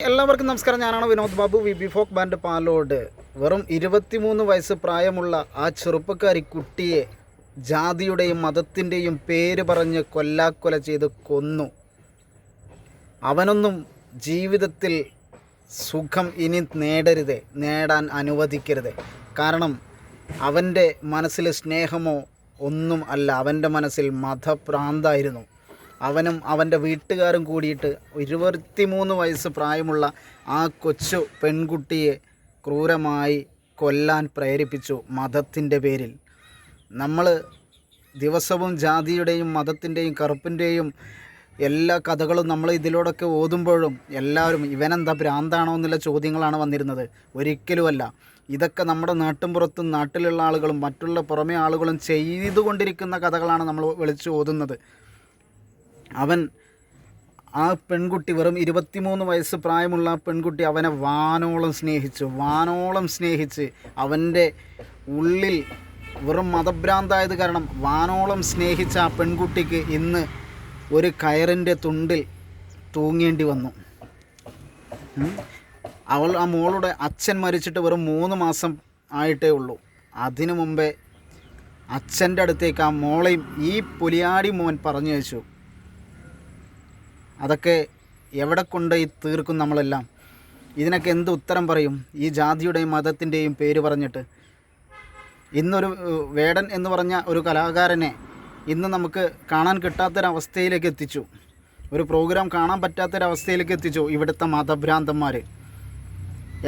എല്ലാവർക്കും നമസ്കാരം. ഞാനാണ് Vinod Babu. V B folk band Palode. വെറും ഇരുപത്തിമൂന്ന് വയസ്സ് പ്രായമുള്ള ആ ചെറുപ്പക്കാരി കുട്ടിയെ ജാതിയുടെയും മതത്തിന്റെയും പേര് പറഞ്ഞ് കൊല്ലാക്കൊല ചെയ്ത് കൊന്നു. അവനൊന്നും ജീവിതത്തിൽ സുഖം ഇനി നേടരുത് നേടാൻ അനുവദിക്കരുത്. കാരണം അവന്റെ മനസ്സിൽ സ്നേഹമോ ഒന്നും അല്ല. അവന്റെ മനസ്സിൽ മതഭ്രാന്തായിരുന്നു. അവനും അവന്റെ വീട്ടുകാരും കൂടിയിട്ട് ഇരുപത്തിമൂന്ന് വയസ്സ് പ്രായമുള്ള ആ കൊച്ചു പെൺകുട്ടിയെ ക്രൂരമായി കൊല്ലാൻ പ്രേരിപ്പിച്ചു മതത്തിന്റെ പേരിൽ. നമ്മൾ ദിവസവും ജാതിയുടെയും മതത്തിന്റെയും കറുപ്പിന്റെയും എല്ലാ കഥകളും നമ്മൾ ഇതിലൂടെയൊക്കെ ഓതുമ്പോഴും എല്ലാവരും ഇവനെന്താ ഭ്രാന്താണോ എന്നുള്ള ചോദ്യങ്ങളാണ് വന്നിരുന്നത്. ഒരിക്കലുമല്ല. ഇതൊക്കെ നമ്മുടെ നാട്ടിൻപുറത്തും നാട്ടിലുള്ള ആളുകളും മറ്റുള്ള പുറമേ ആളുകളും ചെയ്തുകൊണ്ടിരിക്കുന്ന കഥകളാണ് നമ്മൾ വിളിച്ചു ഓതുന്നത്. അവൻ ആ പെൺകുട്ടി വെറും ഇരുപത്തിമൂന്ന് വയസ്സ് പ്രായമുള്ള ആ പെൺകുട്ടി അവനെ വാനോളം സ്നേഹിച്ചു വാനോളം സ്നേഹിച്ച് അവന്റെ ഉള്ളിൽ വെറും മതഭ്രാന്തായത് കാരണം വാനോളം സ്നേഹിച്ച ആ പെൺകുട്ടിക്ക് ഇന്ന് ഒരു കയറിന്റെ തുണ്ടിൽ തൂങ്ങേണ്ടി വന്നു. അവൾ ആ മോളുടെ അച്ഛൻ മരിച്ചിട്ട് വെറും മൂന്ന് മാസം ആയിട്ടേ ഉള്ളൂ. അതിനു മുമ്പേ അച്ഛന്റെ അടുത്തേക്ക് ആ മോളെയും ഈ പുലിയാടി മോൻ പറഞ്ഞു വെച്ചു അതൊക്കെ എവിടെ കൊണ്ടുപോയി തീർക്കും നമ്മളെല്ലാം? ഇതിനൊക്കെ എന്ത് ഉത്തരം പറയും? ഈ ജാതിയുടെയും മതത്തിന്റെയും പേര് പറഞ്ഞിട്ട്. ഇന്നൊരു വേടൻ എന്ന് പറഞ്ഞ ഒരു കലാകാരനെ ഇന്ന് നമുക്ക് കാണാൻ കിട്ടാത്തൊരവസ്ഥയിലേക്ക് എത്തിച്ചു. ഒരു പ്രോഗ്രാം കാണാൻ പറ്റാത്തൊരവസ്ഥയിലേക്ക് എത്തിച്ചു ഇവിടുത്തെ മതഭ്രാന്തന്മാർ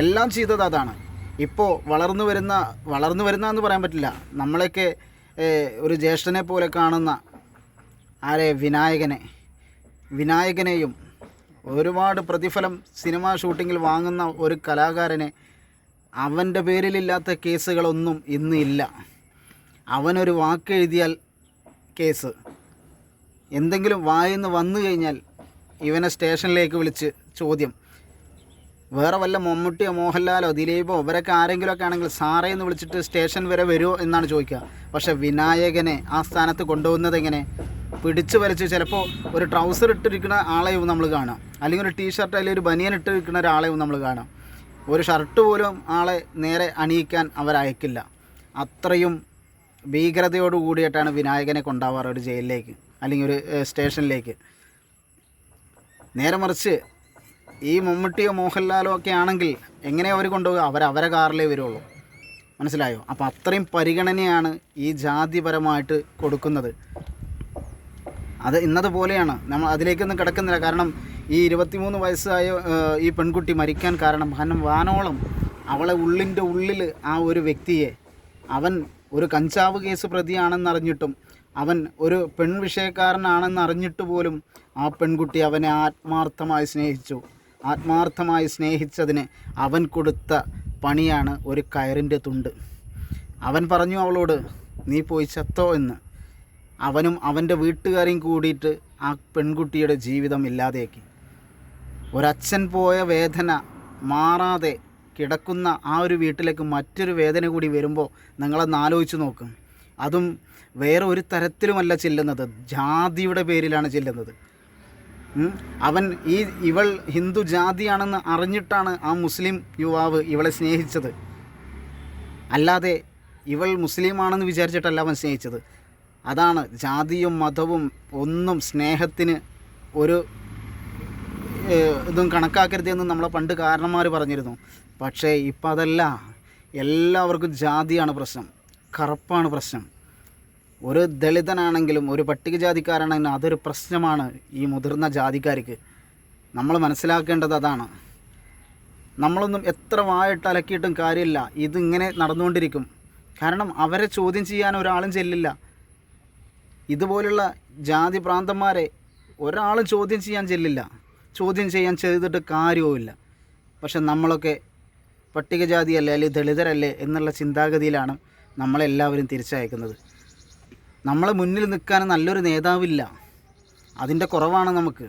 എല്ലാം ചെയ്തത് അതാണ്. ഇപ്പോൾ വളർന്നു വരുന്ന വളർന്നു വരുന്ന എന്ന് പറയാൻ പറ്റില്ല. നമ്മളെയൊക്കെ ഒരു ജ്യേഷ്ഠനെ പോലെ കാണുന്ന ആരെ? വിനായകനെ. വിനായകനെയും ഒരുപാട് പ്രതിഫലം സിനിമാ ഷൂട്ടിങ്ങിൽ വാങ്ങുന്ന ഒരു കലാകാരനെ അവന്റെ പേരിലില്ലാത്ത കേസുകളൊന്നും ഇന്ന് ഇല്ല. അവനൊരു വാക്ക് എഴുതിയാൽ കേസ്. എന്തെങ്കിലും വായിന്ന് വന്നു കഴിഞ്ഞാൽ ഇവനെ സ്റ്റേഷനിലേക്ക് വിളിച്ച് ചോദ്യം. വേറെ വല്ല മമ്മൂട്ടിയോ മോഹൻലാലോ ദിലീപോ ഇവരൊക്കെ ആരെങ്കിലുമൊക്കെ ആണെങ്കിൽ സാറേ എന്ന് വിളിച്ചിട്ട് സ്റ്റേഷൻ വരെ വരുമോ എന്നാണ് ചോദിക്കുക. പക്ഷേ വിനായകനെ ആ സ്ഥാനത്ത് കൊണ്ടുപോകുന്നത് എങ്ങനെ? പിടിച്ചു വലിച്ച് ചിലപ്പോൾ ഒരു ട്രൗസർ ഇട്ടിരിക്കുന്ന ആളെയും നമ്മൾ കാണാം. അല്ലെങ്കിൽ ഒരു ടീഷർട്ട് അല്ലെങ്കിൽ ഒരു ബനിയൻ ഇട്ടിരിക്കുന്ന ഒരാളെയും നമ്മൾ കാണാം. ഒരു ഷർട്ട് പോലും ആളെ നേരെ അണിയിക്കാൻ അവരയക്കില്ല അത്രയും ഭീകരതയോട് കൂടിയിട്ടാണ് വിനായകനെ കൊണ്ടാവാറ് ഒരു ജയിലിലേക്ക് അല്ലെങ്കിൽ ഒരു സ്റ്റേഷനിലേക്ക്. നേരെ മറിച്ച് ഈ മമ്മൂട്ടിയോ മോഹൻലാലോ ഒക്കെ ആണെങ്കിൽ എങ്ങനെ അവർ കൊണ്ടുപോകുക അവർ അവരെ കാറിലേ വരുള്ളൂ. മനസ്സിലായോ? അപ്പോൾ അത്രയും പരിഗണനയാണ് ഈ ജാതിപരമായിട്ട് കൊടുക്കുന്നത്. അത് ഇന്നതുപോലെയാണ്. നമ്മൾ അതിലേക്കൊന്നും കിടക്കുന്നില്ല. കാരണം ഈ ഇരുപത്തിമൂന്ന് വയസ്സായ ഈ പെൺകുട്ടി മരിക്കാൻ കാരണം കാരണം വാനോളം അവളെ ഉള്ളിന്റെ ഉള്ളിൽ ആ ഒരു വ്യക്തിയെ അവൻ ഒരു കഞ്ചാവ് കേസ് പ്രതിയാണെന്നറിഞ്ഞിട്ടും അവൻ ഒരു പെൺവിഷയക്കാരനാണെന്നറിഞ്ഞിട്ട് പോലും ആ പെൺകുട്ടി അവനെ ആത്മാർത്ഥമായി സ്നേഹിച്ചു. ആത്മാർത്ഥമായി സ്നേഹിച്ചതിന് അവൻ കൊടുത്ത പണിയാണ് ഒരു കയറിന്റെ തുണ്ട്. അവൻ പറഞ്ഞു അവളോട് നീ പോയി ചത്തോ എന്ന്. അവനും അവന്റെ വീട്ടുകാരെയും കൂടിയിട്ട് ആ പെൺകുട്ടിയുടെ ജീവിതം ഇല്ലാതെയാക്കി. ഒരച്ഛൻ പോയ വേദന മാറാതെ കിടക്കുന്ന ആ ഒരു വീട്ടിലേക്ക് മറ്റൊരു വേദന കൂടി വരുമ്പോൾ നിങ്ങളൊന്ന് ആലോചിച്ച് നോക്കും. അതും വേറെ ഒരു തരത്തിലുമല്ല ചെല്ലുന്നത്. ജാതിയുടെ പേരിലാണ് ചെല്ലുന്നത്. അവൻ ഈ ഇവൾ ഹിന്ദു ജാതിയാണെന്ന് അറിഞ്ഞിട്ടാണ് ആ മുസ്ലിം യുവാവ് ഇവളെ സ്നേഹിച്ചത്. അല്ലാതെ ഇവൾ മുസ്ലിമാണെന്ന് വിചാരിച്ചിട്ടല്ല അവൻ സ്നേഹിച്ചത്. അതാണ് ജാതിയും മതവും ഒന്നും സ്നേഹത്തിന് ഒരു ഇതും കണക്കാക്കരുതെന്ന് നമ്മളെ പണ്ട് കാരണന്മാർ പറഞ്ഞിരുന്നു. പക്ഷേ ഇപ്പം അതല്ല. എല്ലാവർക്കും ജാതിയാണ് പ്രശ്നം. കറുപ്പാണ് പ്രശ്നം. ഒരു ദളിതനാണെങ്കിലും ഒരു പട്ടികജാതിക്കാരാണെങ്കിലും അതൊരു പ്രശ്നമാണ് ഈ മുതിർന്ന ജാതിക്കാർക്ക്. നമ്മൾ മനസ്സിലാക്കേണ്ടത് അതാണ്. നമ്മളൊന്നും എത്ര വായിട്ട് അലക്കിയിട്ടും കാര്യമില്ല. ഇതിങ്ങനെ നടന്നുകൊണ്ടിരിക്കും. കാരണം അവരെ ചോദ്യം ചെയ്യാൻ ഒരാളും ചെല്ലില്ല. ഇതുപോലുള്ള ജാതി പ്രാന്തന്മാരെ ഒരാളും ചോദ്യം ചെയ്യാൻ ചെല്ലില്ല. ചോദ്യം ചെയ്യാൻ ചെയ്തിട്ട് കാര്യവുമില്ല. പക്ഷെ നമ്മളൊക്കെ പട്ടികജാതിയല്ലേ അല്ലെങ്കിൽ ദളിതരല്ലേ എന്നുള്ള ചിന്താഗതിയിലാണ് നമ്മളെല്ലാവരും തിരിച്ചയക്കുന്നത്. നമ്മളെ മുന്നിൽ നിൽക്കാൻ നല്ലൊരു നേതാവില്ല. അതിന്റെ കുറവാണ് നമുക്ക്.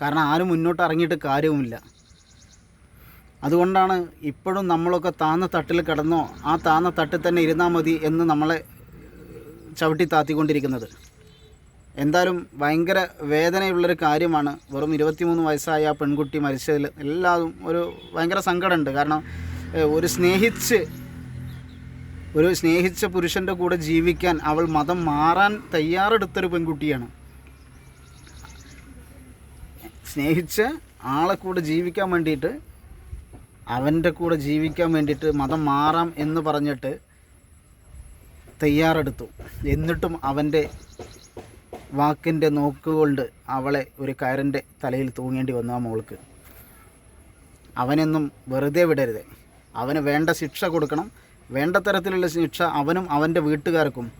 കാരണം ആരും മുന്നോട്ട് ഇറങ്ങിയിട്ട് കാര്യവുമില്ല. അതുകൊണ്ടാണ് ഇപ്പോഴും നമ്മളൊക്കെ താന്ന തട്ടിൽ കിടന്നോ ആ താന്ന തട്ടിൽ തന്നെ ഇരുന്നാൽ മതി എന്ന് നമ്മളെ ചവിട്ടി താത്തിക്കൊണ്ടിരിക്കുന്നത്. എന്തായാലും ഭയങ്കര വേദനയുള്ളൊരു കാര്യമാണ്. വെറും ഇരുപത്തിമൂന്ന് വയസ്സായ ആ പെൺകുട്ടി മരിച്ചതിൽ എല്ലാതും ഒരു ഭയങ്കര സങ്കടമുണ്ട്. കാരണം ഒരു സ്നേഹിച്ച് ഒരു സ്നേഹിച്ച പുരുഷന്റെ കൂടെ ജീവിക്കാൻ അവൾ മതം മാറാൻ തയ്യാറെടുത്തൊരു പെൺകുട്ടിയാണ്. സ്നേഹിച്ച് ആളെ കൂടെ ജീവിക്കാൻ വേണ്ടിയിട്ട് അവന്റെ കൂടെ ജീവിക്കാൻ വേണ്ടിയിട്ട് മതം മാറാം എന്ന് പറഞ്ഞിട്ട് തയ്യാറെടുത്തു. എന്നിട്ടും അവന്റെ വാക്കിന്റെ നോക്കുകൊണ്ട് അവളെ ഒരു കയറിന്റെ തലയിൽ തൂങ്ങേണ്ടി വന്നു ആ മോൾക്ക്. അവനെന്നും വെറുതെ വിടരുത്. അവന് വേണ്ട ശിക്ഷ കൊടുക്കണം. വേണ്ട തരത്തിലുള്ള ശിക്ഷ അവനും അവന്റെ വീട്ടുകാർക്കും.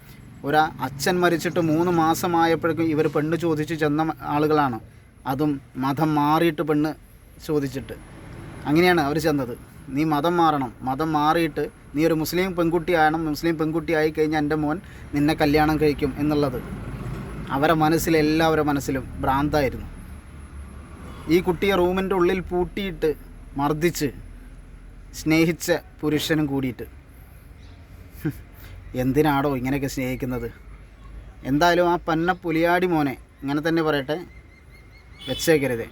ഒരു അച്ഛൻ മരിച്ചിട്ട് മൂന്ന് മാസമായപ്പോഴേക്കും ഇവർ പെണ്ണ് ചോദിച്ച് ചെന്ന ആളുകളാണ്. അതും മതം മാറിയിട്ട് പെണ്ണ് ചോദിച്ചിട്ട്. അങ്ങനെയാണ് അവർ ചെന്നത്. നീ മതം മാറണം. മതം മാറിയിട്ട് നീ ഒരു മുസ്ലിം പെൺകുട്ടിയാണ്. മുസ്ലിം പെൺകുട്ടിയായി കഴിഞ്ഞാൽ എന്റെ മോൻ നിന്നെ കല്യാണം കഴിക്കും എന്നുള്ളത്. അവരെ മനസ്സിൽ എല്ലാവരുടെ മനസ്സിലും ഭ്രാന്തായിരുന്നു. ഈ കുട്ടിയെ റൂമിന്റെ ഉള്ളിൽ പൂട്ടിയിട്ട് മർദ്ദിച്ച് സ്നേഹിച്ച പുരുഷനും കൂടിയിട്ട്. എന്തിനാടോ ഇങ്ങനെയൊക്കെ സ്നേഹിക്കുന്നത്? എന്തായാലും ആ പന്ന പുലിയാടി മോനെ ഇങ്ങനെ തന്നെ പറയട്ടെ വെച്ചേക്കരുതേ.